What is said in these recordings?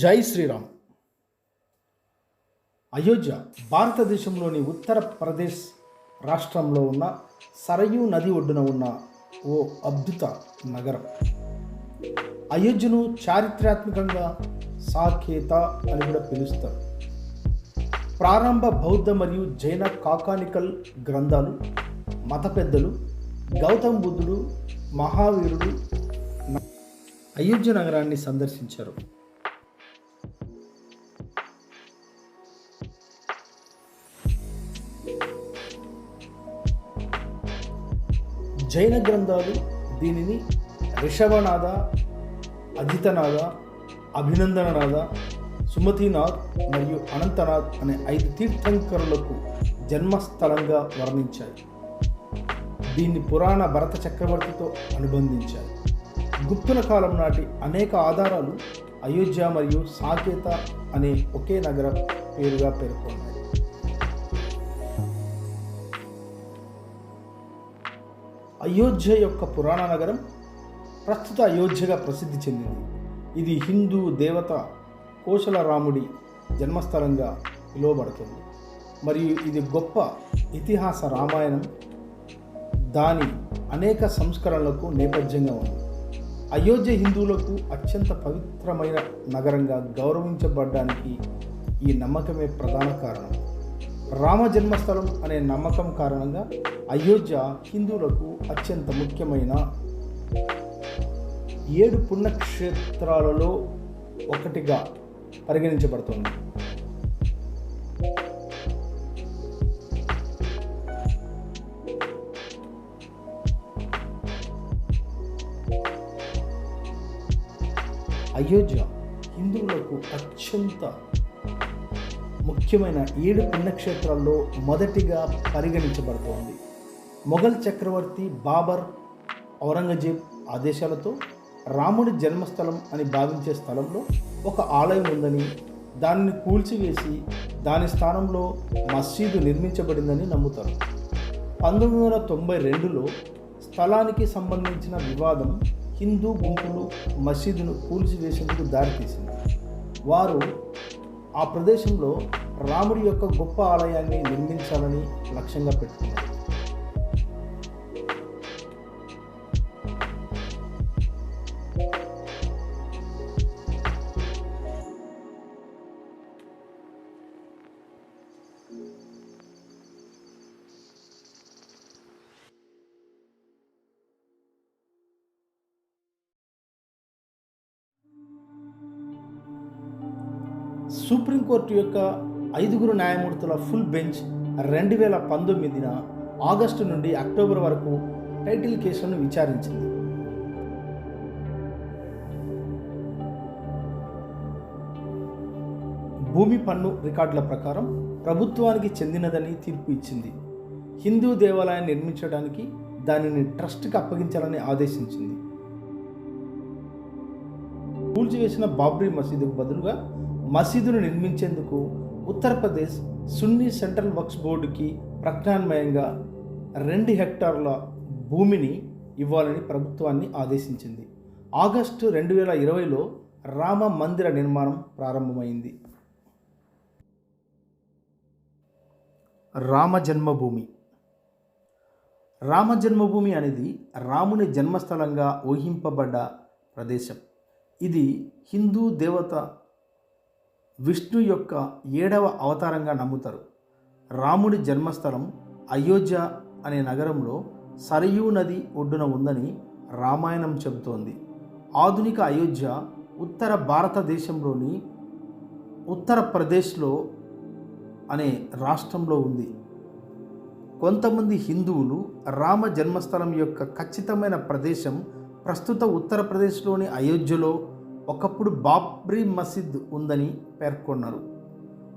జై శ్రీరామ్. అయోధ్య భారతదేశంలోని ఉత్తరప్రదేశ్ రాష్ట్రంలో ఉన్న సరయూ నది ఒడ్డున ఉన్న ఓ అద్భుత నగరం. అయోధ్యను చారిత్రాత్మకంగా సాకేత అని కూడా పిలుస్తారు. ప్రారంభ బౌద్ధ మరియు జైన కాకానికల్ గ్రంథాలు మత పెద్దలు గౌతమ్ బుద్ధుడు మహావీరుడు అయోధ్య నగరాన్ని సందర్శించారు. జైన గ్రంథాలు దీనిని రిషభనాథ అధితనాథ అభినందననాథ సుమతినాథ్ మరియు అనంతనాథ్ అనే ఐదు తీర్థంకరులకు జన్మస్థలంగా వర్ణించాయి. దీన్ని పురాణ భరత చక్రవర్తితో అనుబంధించాయి. గుప్తుల కాలం నాటి అనేక ఆధారాలు అయోధ్య మరియు సాకేత అనే ఒకే నగర పేరుగా పేర్కొన్నాయి. అయోధ్య యొక్క పురాణ నగరం ప్రస్తుత అయోధ్యగా ప్రసిద్ధి చెందింది. ఇది హిందూ దేవత కోశల రాముడి జన్మస్థలంగా పిలువబడుతుంది. మరియు ఇది గొప్ప ఇతిహాస రామాయణం. దాని అనేక సంస్కరణలకు నేపథ్యంగా ఉంది. అయోధ్య హిందువులకు అత్యంత పవిత్రమైన నగరంగా గౌరవించబడడానికి ఈ నమ్మకమే ప్రధాన కారణం. రామ జన్మస్థలం అనే నమ్మకం కారణంగా అయోధ్య హిందువులకు అత్యంత ముఖ్యమైన ఏడు పుణ్యక్షేత్రాలలో ఒకటిగా పరిగణించబడుతుంది. అయోధ్య హిందువులకు అత్యంత ముఖ్యమైన ఏడు పుణ్యక్షేత్రాల్లో మొదటిగా పరిగణించబడుతోంది. మొఘల్ చక్రవర్తి బాబర్ ఔరంగజేబ్ ఆదేశాలతో రాముడి జన్మస్థలం అని భావించే స్థలంలో ఒక ఆలయం ఉందని దానిని కూల్చివేసి దాని స్థానంలో మసీదు నిర్మించబడిందని నమ్ముతారు. పంతొమ్మిది వందల తొంభై రెండులో స్థలానికి సంబంధించిన వివాదం హిందూ గుంపులు మసీదును కూల్చివేసేందుకు దారితీసింది. వారు ఆ ప్రదేశంలో రాముడి యొక్క గొప్ప ఆలయాన్ని నిర్మించాలని లక్ష్యంగా పెట్టుకున్నారు. సుప్రీంకోర్టు యొక్క ఐదుగురు న్యాయమూర్తుల ఫుల్ బెంచ్ రెండు వేల పంతొమ్మిదిన ఆగస్టు నుండి అక్టోబర్ వరకు టైటిల్ కేసులను విచారించింది. భూమి పన్ను రికార్డుల ప్రకారం ప్రభుత్వానికి చెందినదని తీర్పు ఇచ్చింది. హిందూ దేవాలయాన్ని నిర్మించడానికి దానిని ట్రస్ట్కి అప్పగించాలని ఆదేశించింది. కూల్చివేసిన బాబ్రీ మసీదుకు బదులుగా మసీదును నిర్మించేందుకు ఉత్తరప్రదేశ్ సున్నీ సెంట్రల్ వక్స్ బోర్డుకి ప్రజ్ఞాన్మయంగా రెండు హెక్టార్ల భూమిని ఇవ్వాలని ప్రభుత్వాన్ని ఆదేశించింది. ఆగస్టు రెండు వేల ఇరవైలో రామ మందిర నిర్మాణం ప్రారంభమైంది. రామ జన్మభూమి. రామ జన్మభూమి అనేది రాముని జన్మస్థలంగా ఊహింపబడ్డ ప్రదేశం. ఇది హిందూ దేవత విష్ణు యొక్క ఏడవ అవతారంగా నమ్ముతారు. రాముడి జన్మస్థలం అయోధ్య అనే నగరంలో సరయూ నది ఒడ్డున ఉందని రామాయణం చెబుతోంది. ఆధునిక అయోధ్య ఉత్తర భారతదేశంలోని ఉత్తరప్రదేశ్లో అనే రాష్ట్రంలో ఉంది. కొంతమంది హిందువులు రామ జన్మస్థలం యొక్క ఖచ్చితమైన ప్రదేశం ప్రస్తుత ఉత్తరప్రదేశ్లోని అయోధ్యలో ఒకప్పుడు బాబ్రీ మసీద్ ఉందని పేర్కొన్నారు.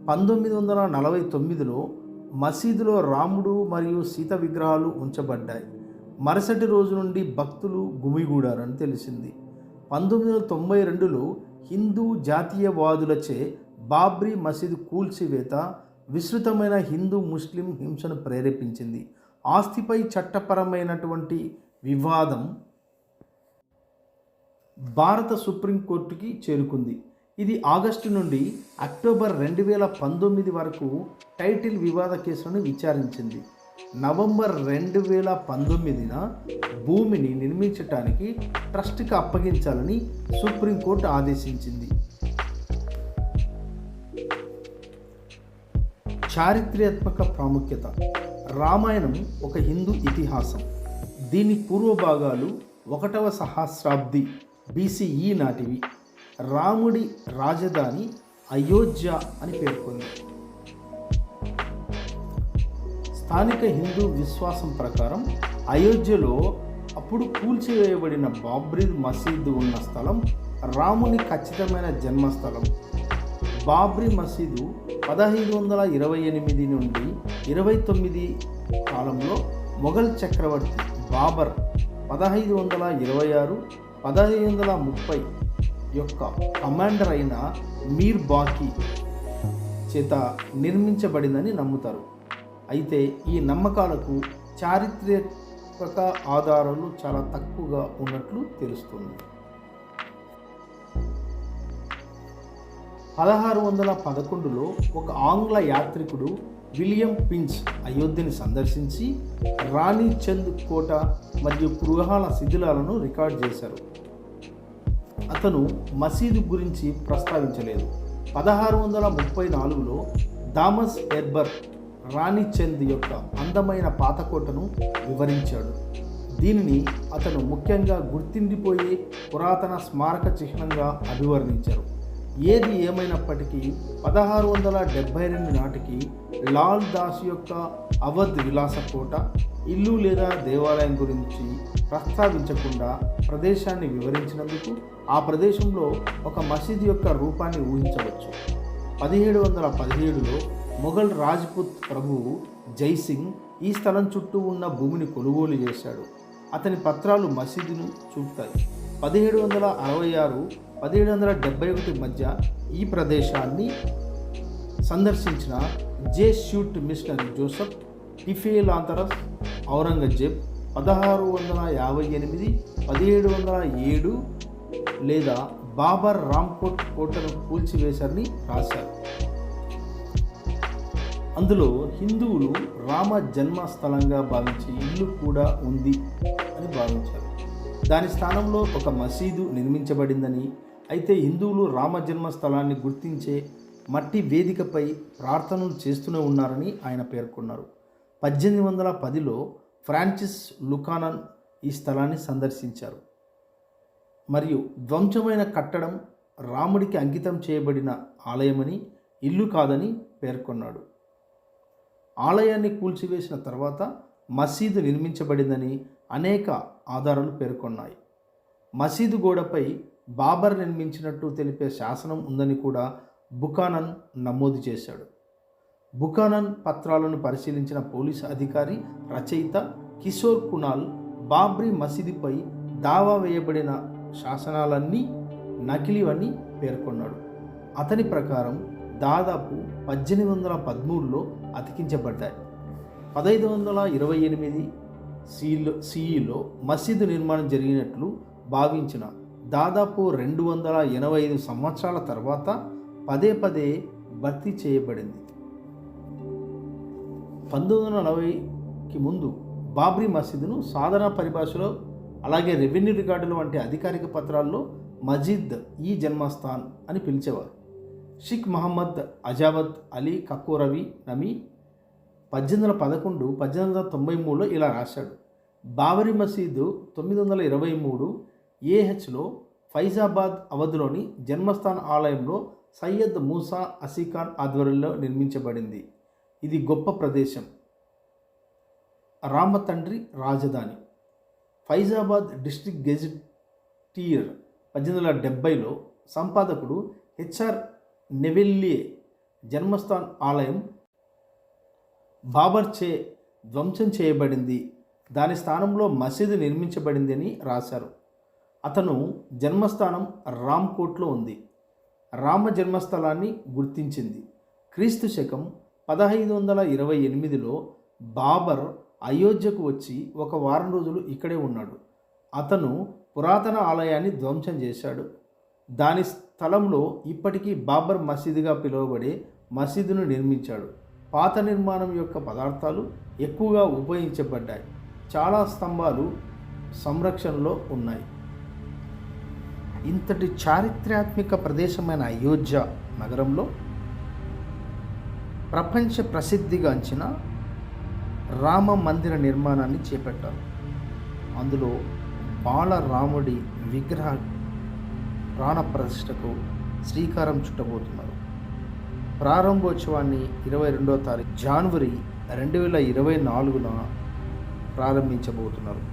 పంతొమ్మిది వందల నలభై తొమ్మిదిలో మసీదులో రాముడు మరియు సీత విగ్రహాలు ఉంచబడ్డాయి. మరుసటి రోజు నుండి భక్తులు గుమిగూడారని తెలిసింది. పంతొమ్మిది వందల తొంభై రెండులో హిందూ జాతీయవాదులచే బాబ్రీ మసీదు కూల్చివేత విస్తృతమైన హిందూ ముస్లిం హింసను ప్రేరేపించింది. ఆస్తిపై చట్టపరమైనటువంటి వివాదం భారత సుప్రీంకోర్టుకి చేరుకుంది. ఇది ఆగస్టు నుండి అక్టోబర్ రెండు వేల పంతొమ్మిది వరకు టైటిల్ వివాద కేసులను విచారించింది. నవంబర్ రెండు వేల పంతొమ్మిదిన భూమిని నిర్మించటానికి ట్రస్ట్కి అప్పగించాలని సుప్రీంకోర్టు ఆదేశించింది. చారిత్రాత్మక ప్రాముఖ్యత. రామాయణం ఒక హిందూ ఇతిహాసం. దీని పూర్వ భాగాలు ఒకటవ సహస్రాబ్ది. బీసీఈ నాటివి. రాముడి రాజధాని అయోధ్య అని పేర్కొంది. స్థానిక హిందూ విశ్వాసం ప్రకారం అయోధ్యలో అప్పుడు కూల్చివేయబడిన బాబ్రీ మసీదు ఉన్న స్థలం రాముని ఖచ్చితమైన జన్మస్థలం. బాబ్రీ మసీదు పదహైదు వందల ఇరవై ఎనిమిది నుండి ఇరవై తొమ్మిది కాలంలో మొఘల్ చక్రవర్తి బాబర్ పదహైదు వందల ఇరవై ఆరు పదహైదు వందల ముప్పై యొక్క కమాండర్ అయిన మీర్ బాకీ చేత నిర్మించబడిందని నమ్ముతారు. అయితే ఈ నమ్మకాలకు చారిత్రక ఆధారాలు చాలా తక్కువగా ఉన్నట్లు తెలుస్తుంది. పదహారు వందల పదకొండులో ఒక ఆంగ్ల యాత్రికుడు విలియం పించ్ అయోధ్యని సందర్శించి రాణి చంద్ కోట మరియు గృహాల శిథిలాలను రికార్డ్ చేశారు. అతను మసీదు గురించి ప్రస్తావించలేదు. పదహారు వందల ముప్పై నాలుగులో థామస్ ఎర్బర్ రాణిచంద్ యొక్క అందమైన పాతకోటను వివరించాడు. దీనిని అతను ముఖ్యంగా గుర్తిండిపోయే పురాతన స్మారక చిహ్నంగా అభివర్ణించారు. ఏది ఏమైనప్పటికీ పదహారు వందల డెబ్భై రెండు నాటికి లాల్ దాస్ యొక్క అవధ్ విలాస కోట ఇల్లు లేదా దేవాలయం గురించి ప్రస్తావించకుండా ప్రదేశాన్ని వివరించినందుకు ఆ ప్రదేశంలో ఒక మసీదు యొక్క రూపాన్ని ఊహించవచ్చు. పదిహేడు వందల పదిహేడులో మొఘల్ రాజ్పుత్ ప్రభువు జైసింగ్ ఈ స్థలం చుట్టూ ఉన్న భూమిని కొనుగోలు చేశాడు. అతని పత్రాలు మసీదును చూపుతాయి. పదిహేడు వందల అరవై ఆరు పదిహేడు వందల డెబ్బై ఒకటి మధ్య ఈ ప్రదేశాన్ని సందర్శించిన Jesuit missionary Joseph Tieffenthaler Aurangzeb పదహారు వందల యాభై ఎనిమిది పదిహేడు వందల ఏడు లేదా బాబర్ రాంకోట్ కోటను కూల్చివేశారని రాశారు. అందులో హిందువులు రామ జన్మస్థలంగా భావించే ఇల్లు కూడా ఉంది అని భావించారు. దాని స్థానంలో ఒక మసీదు నిర్మించబడిందని అయితే హిందువులు రామ జన్మస్థలాన్ని గుర్తించే మట్టి వేదికపై ప్రార్థనలు చేస్తూనే ఉన్నారని ఆయన పేర్కొన్నారు. పద్దెనిమిది వందల పదిలో ఫ్రాన్సిస్ లుకానన్ ఈ స్థలాన్ని సందర్శించారు. మరియు ధ్వంసమైన కట్టడం రాముడికి అంకితం చేయబడిన ఆలయమని ఇల్లు కాదని పేర్కొన్నాడు. ఆలయాన్ని కూల్చివేసిన తర్వాత మసీదు నిర్మించబడిందని అనేక ఆధారాలు పేర్కొన్నాయి. మసీదు గోడపై బాబర్ నిర్మించినట్టు తెలిపే శాసనం ఉందని కూడా బుకానన్ నమోదు చేశాడు. బుకానన్ పత్రాలను పరిశీలించిన పోలీసు అధికారి రచయిత కిషోర్ కునాల్ బాబ్రీ మసీదుపై దావా వేయబడిన శాసనాలన్నీ నకిలీవని పేర్కొన్నాడు. అతని ప్రకారం దాదాపు పద్దెనిమిది వందల పదమూడులో అతికించబడ్డాయి. పదహైదు వందల ఇరవై ఎనిమిది సిలో సిఈలో మసీదు నిర్మాణం జరిగినట్లు భావించిన దాదాపు రెండు వందల ఎనభై ఐదు సంవత్సరాల తర్వాత పదే పదే భర్తీ చేయబడింది. పంతొమ్మిది వందల నలభైకి ముందు బాబ్రీ మసీదును సాధారణ పరిభాషలో అలాగే రెవెన్యూ రికార్డులు వంటి అధికారిక పత్రాల్లో మజీద్ ఈ జన్మస్థాన్ అని పిలిచేవారు. షిక్ మహమ్మద్ అజావత్ అలీ కక్కూరవి నమీ పద్దెనిమిది వందల పదకొండు పద్దెనిమిది వందల తొంభై మూడులో ఇలా రాశాడు. బాబరీ మసీదు తొమ్మిది వందల ఇరవై మూడు ఏహెచ్లో ఫైజాబాద్ అవధిలోని జన్మస్థాన్ ఆలయంలో సయ్యద్ మూసా అసీఖాన్ ఆధ్వర్యంలో నిర్మించబడింది. ఇది గొప్ప ప్రదేశం. రామ తండ్రి రాజధాని. ఫైజాబాద్ డిస్ట్రిక్ట్ గెజిటియర్ పద్దెనిమిది వందల డెబ్బైలో సంపాదకుడు హెచ్ఆర్ నెవెల్లియే జన్మస్థాన్ ఆలయం బాబర్చే ధ్వంసం చేయబడింది. దాని స్థానంలో మసీదు నిర్మించబడింది అని రాశారు. అతను జన్మస్థానం రామ్కోట్లో ఉంది. రామ జన్మస్థలాన్ని గుర్తించింది. క్రీస్తు శకం పదహైదు వందల ఇరవై ఎనిమిదిలో బాబర్ అయోధ్యకు వచ్చి ఒక వారం రోజులు ఇక్కడే ఉన్నాడు. అతను పురాతన ఆలయాన్ని ధ్వంసం చేశాడు. దాని స్థలంలో ఇప్పటికీ బాబర్ మసీదుగా పిలువబడే మసీదును నిర్మించాడు. పాత నిర్మాణం యొక్క పదార్థాలు ఎక్కువగా ఉపయోగించబడ్డాయి. చాలా స్తంభాలు సంరక్షణలో ఉన్నాయి. ఇంతటి చారిత్రాత్మక ప్రదేశమైన అయోధ్య నగరంలో ప్రపంచ ప్రసిద్ధిగాంచిన రామ మందిర నిర్మాణాన్ని చేపట్టారు. అందులో బాలరాముడి విగ్రహ ప్రాణప్రతిష్టకు శ్రీకారం చుట్టబోతున్నారు. ప్రారంభోత్సవాన్ని ఇరవై రెండవ తారీఖు జనవరి రెండు వేల ఇరవై నాలుగున ప్రారంభించబోతున్నారు.